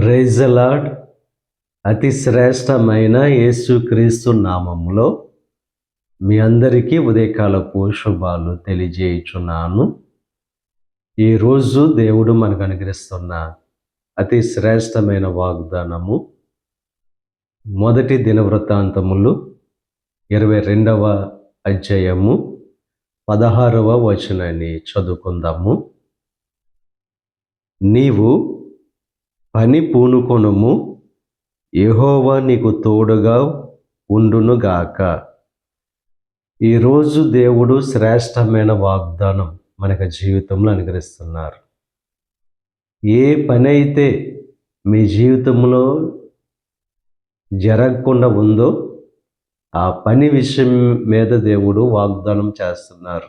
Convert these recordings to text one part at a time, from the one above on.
ప్రైజలాడ్ అతి శ్రేష్టమైన యేసుక్రీస్తు నామములో మీ అందరికీ ఉదయకాలపు శుభాలు తెలియజేయుచున్నాను. ఈరోజు దేవుడు మనకు అనుగ్రహిస్తున్న అతి శ్రేష్టమైన వాగ్దానము మొదటి దినవృత్తాంతములు ఇరవై రెండవ అధ్యాయము పదహారవ వచనాన్ని చదువుకుందాము. నీవు పని పూనుకొనుము. ఎహోవా నీకు తోడుగా ఉండునుగాక. ఈరోజు దేవుడు శ్రేష్టమైన వాగ్దానం మనకు జీవితంలో అనుగ్రహిస్తున్నారు. ఏ పని అయితే మీ జీవితంలో జరగకుండా ఉందో ఆ పని విషయం మీద దేవుడు వాగ్దానం చేస్తున్నారు.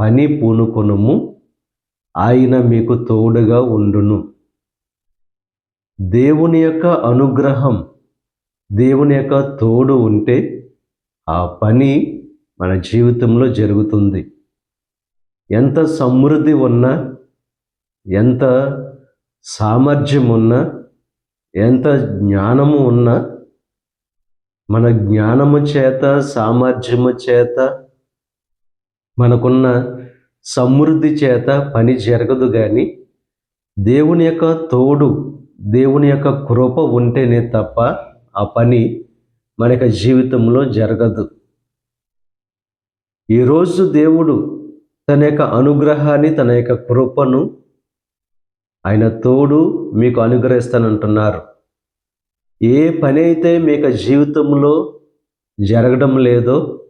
పని పూనుకొనుము. ఆయన మీకు తోడుగా ఉండును. దేవుని యొక్క అనుగ్రహం దేవుని యొక్క తోడు ఉంటే ఆ పని మన జీవితంలో జరుగుతుంది. ఎంత సమృద్ధి ఉన్నా ఎంత సామర్థ్యం ఉన్నా ఎంత జ్ఞానము ఉన్నా మన జ్ఞానము చేత సామర్థ్యము చేత మనకున్న సమృద్ధి చేత పని జరగదు కానీ దేవుని యొక్క తోడు దేవుని యొక్క కృప ఉంటేనే తప్ప ఆ పని మన యొక్క జీవితంలో జరగదు. ఈరోజు దేవుడు తన యొక్క అనుగ్రహాన్ని తన యొక్క కృపను ఆయన తోడు మీకు అనుగ్రహిస్తానంటున్నారు. ఏ పని అయితే మీ యొక్క జీవితంలో జరగడం లేదో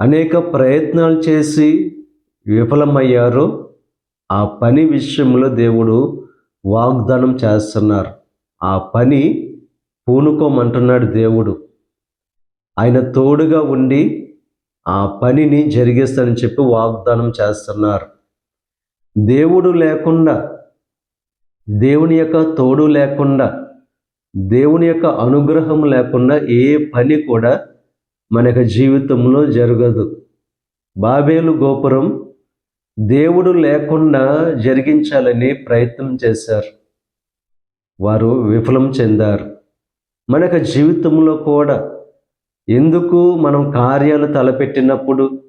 అనేక ప్రయత్నాలు చేసి విఫలమయ్యారో ఆ పని విషయంలో దేవుడు వాగ్దానం చేస్తున్నారు. ఆ పని పూనుకోమంటున్నాడు దేవుడు. ఆయన తోడుగా ఉండి ఆ పనిని జరిగిస్తానని చెప్పి వాగ్దానం చేస్తున్నారు. దేవుడు లేకుండా దేవుని యొక్క తోడు లేకుండా దేవుని యొక్క అనుగ్రహం లేకుండా ఏ పని కూడా మన యొక్క జీవితంలో జరగదు. బాబేలు గోపురం దేవుడు లేకుండా జరిగించాలని ప్రయత్నం చేశారు. వారు విఫలం చెందారు. మన యొక్క జీవితంలో కూడా ఎందుకు మనం కార్యాలు తలపెట్టినప్పుడు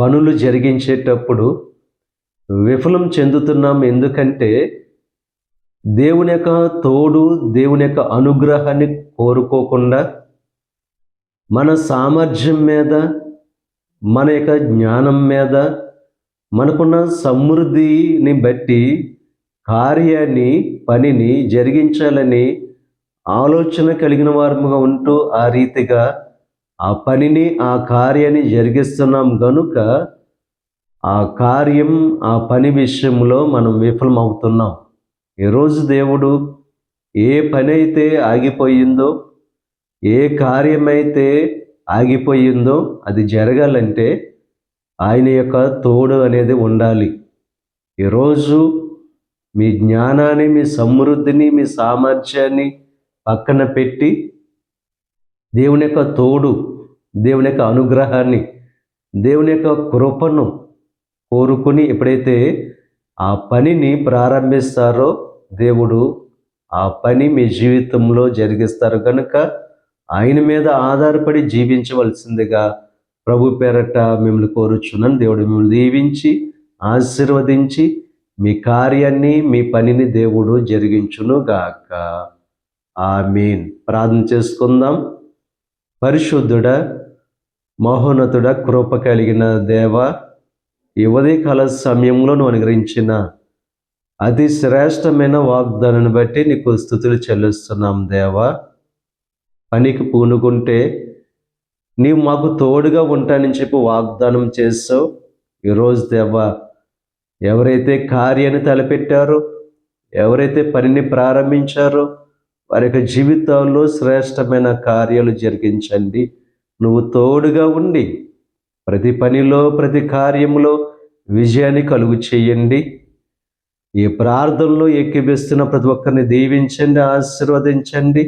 పనులు జరిగించేటప్పుడు విఫలం చెందుతున్నాం? ఎందుకంటే దేవుని యొక్క తోడు దేవుని యొక్క అనుగ్రహాన్ని కోరుకోకుండా మన సామర్థ్యం మీద మన యొక్క జ్ఞానం మీద మనకున్న సమృద్ధిని బట్టి కార్యాన్ని పనిని జరిగించాలని ఆలోచన కలిగిన వారముగా ఉంటూ ఆ రీతిగా ఆ పనిని ఆ కార్యాన్ని జరిగిస్తున్నాం గనుక ఆ కార్యం ఆ పని విషయంలో మనం విఫలం అవుతున్నాం ఈరోజు దేవుడు ఏ పని అయితే ఆగిపోయిందో ఏ కార్యమైతే ఆగిపోయిందో అది జరగాలంటే ఆయన యొక్క తోడు అనేది ఉండాలి. ఈరోజు మీ జ్ఞానాన్ని మీ సమృద్ధిని మీ సామర్థ్యాన్ని పక్కన పెట్టి దేవుని యొక్క తోడు దేవుని యొక్క అనుగ్రహాన్ని దేవుని యొక్క కృపను కోరుకుని ఎప్పుడైతే ఆ పనిని ప్రారంభిస్తారో దేవుడు ఆ పని మీ జీవితంలో జరిగిస్తారు కనుక ఆయన మీద ఆధారపడి జీవించవలసిందిగా ప్రభు పేరట మిమ్మల్ని కోరుచున్నాను. దేవుడు మిమ్మల్ని దీవించి ఆశీర్వదించి మీ కార్యాన్ని మీ పనిని దేవుడు జరిగించును గాక ఆ మీన్ ప్రార్థన చేసుకుందాం. పరిశుద్ధుడ మహోన్నతుడ కృప కలిగిన దేవ ఈ ఉదయకాల సమయంలో నువ్వు అనుగ్రహించిన అతి శ్రేష్టమైన వాగ్దానాన్ని బట్టి నీకు స్థుతులు చెల్లిస్తున్నాం దేవా. పనికి పూనుకుంటే నీవు మాకు తోడుగా ఉంటానని చెప్పి వాగ్దానం చేసావు ఈరోజు దెవ్వ ఎవరైతే కార్యాన్ని తలపెట్టారో ఎవరైతే పనిని ప్రారంభించారో వారి యొక్క జీవితాల్లో శ్రేష్టమైన కార్యాలు జరిగించండి. నువ్వు తోడుగా ఉండి ప్రతి పనిలో ప్రతి కార్యంలో విజయాన్ని కలుగు చేయండి. ఈ ప్రార్థనలో ఎక్కిపిస్తున్న ప్రతి ఒక్కరిని దీవించండి ఆశీర్వదించండి.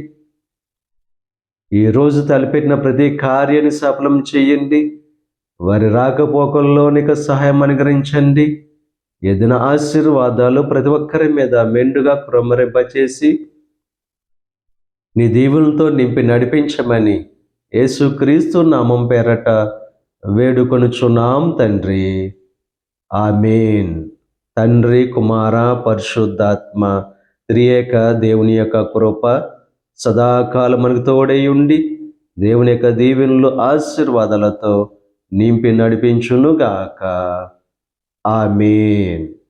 ఈరోజు తలపెట్టిన ప్రతి కార్యాన్ని సఫలం చేయండి. వారి రాకపోకల్లో నీకు సహాయం అనుగ్రహించండి. ఎదిన ఆశీర్వాదాలు ప్రతి ఒక్కరి మీద మెండుగా క్రమరింపచేసి నీ దీవులతో నింపి నడిపించమని యేసుక్రీస్తు నామం పేరట వేడుకొనుచున్నాం తండ్రి. ఆమెన్. తండ్రి కుమార పరిశుద్ధాత్మ త్రియేక దేవుని యొక్క కృప సదాకాలం మనకు తోడై ఉండి దేవుని యొక్క దీవెనలు ఆశీర్వాదాలతో నింపి నడిపించునుగాక. ఆమెన్.